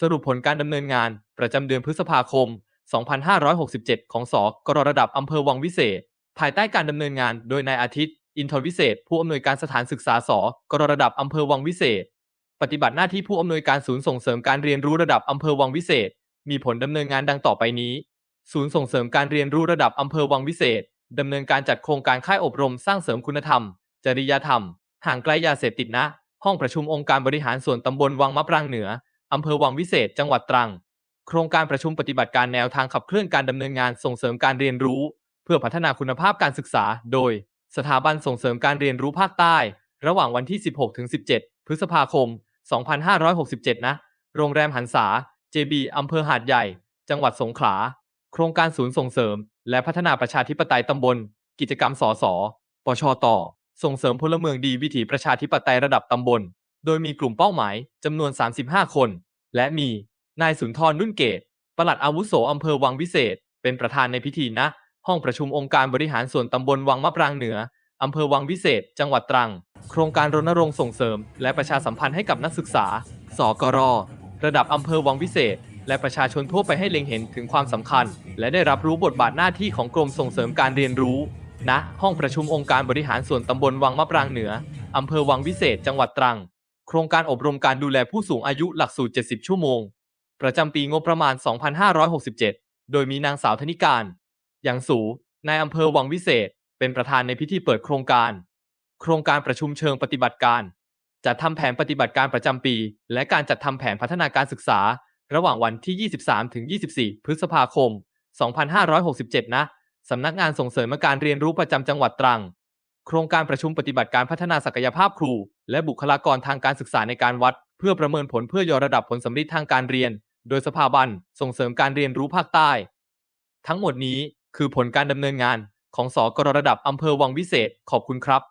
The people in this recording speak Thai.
สรุปผลการดำเนินงานประจำเดือนพฤษภาคม 2567 ของสกรระดับอำเภอวังวิเศษ ภายใต้การดำเนินงานโดยนายอาทิตย์ อินทรวิเศษ ผู้อำนวยการสถานศึกษาสกรระดับอำเภอวังวิเศษ ปฏิบัติหน้าที่ผู้อำนวยการศูนย์ส่งเสริมการเรียนรู้ระดับอำเภอวังวิเศษ มีผลดำเนินงานดังต่อไปนี้ ศูนย์ส่งเสริมการเรียนรู้ระดับอำเภอวังวิเศษดำเนินการจัดโครงการค่ายอบรมสร้างเสริมคุณธรรม จริยธรรม ห่างไกลยาเสพติดนะ ห้องประชุมองค์การบริหารส่วนตำบลวังมะปรางเหนือ อำเภอวังวิเศษ จังหวัดตรัง โครงการประชุมปฏิบัติการแนวทางขับเคลื่อนการดำเนินงานส่งเสริมการเรียนรู้ เพื่อพัฒนาคุณภาพการศึกษา โดย สถาบันส่งเสริมการเรียนรู้ภาคใต้ ระหว่างวันที่ 16-17 พฤษภาคม 2567 นะ โรงแรมหันษา JB อำเภอหาดใหญ่ จังหวัดสงขลา โครงการศูนย์ส่งเสริม และพัฒนาประชาธิปไตยตำบล กิจกรรมสส ปชตส่งเสริมพลเมืองดีวิถีประชาธิปไตยระดับตำบล โดยมีกลุ่มเป้าหมายจำนวน 35 คน และมีนายสุนทรนุ่นเกตปลัดอาวุโสอำเภอวังวิเศษ เป็นประธานในพิธีนะห้องประชุมองค์การบริหารส่วนตำบลวังมะปรางเหนืออำเภอวังวิเศษ จังหวัดตรัง โครงการรณรงค์ส่งเสริม และประชาสัมพันธ์ให้กับนักศึกษา สกร ระดับอำเภอวังวิเศษ และประชาชนทั่วไปให้เล็งเห็นถึงความสำคัญ และได้รับรู้บทบาทหน้าที่ของกรมส่งเสริมการเรียนรู้ณห้องประชุมองค์การบริหารส่วนตำบลวังมะปรางเหนืออำเภอวังวิเศษ จังหวัดตรัง โครงการอบรมการดูแลผู้สูงอายุหลักสูตร 70 ชั่วโมง ประจำปีงบประมาณ 2567 โดยมีนางสาวธนิการ อย่างสู นายอำเภอวังวิเศษ เป็นประธานในพิธีเปิดโครงการ โครงการประชุมเชิงปฏิบัติการ จัดทำแผนปฏิบัติการประจำปี และการจัดทำแผนพัฒนาการศึกษา ระหว่างวันที่ 23 ถึง 24 พฤษภาคม 2567 นะ สำนักงานส่งเสริมการเรียนรู้ประจำจังหวัดตรัง โครงการประชุมปฏิบัติการพัฒนาศักยภาพครู และบุคลากรทางการศึกษาในการวัด เพื่อประเมินผลเพื่อยกระดับผลสำลิดทางการเรียน โดยสภาบันส่งเสริมการเรียนรู้ภาคใต้ ทั้งหมดนี้คือผลการดำเนินงานของสกรระดับอำเภอวังวิเศษขอบคุณครับ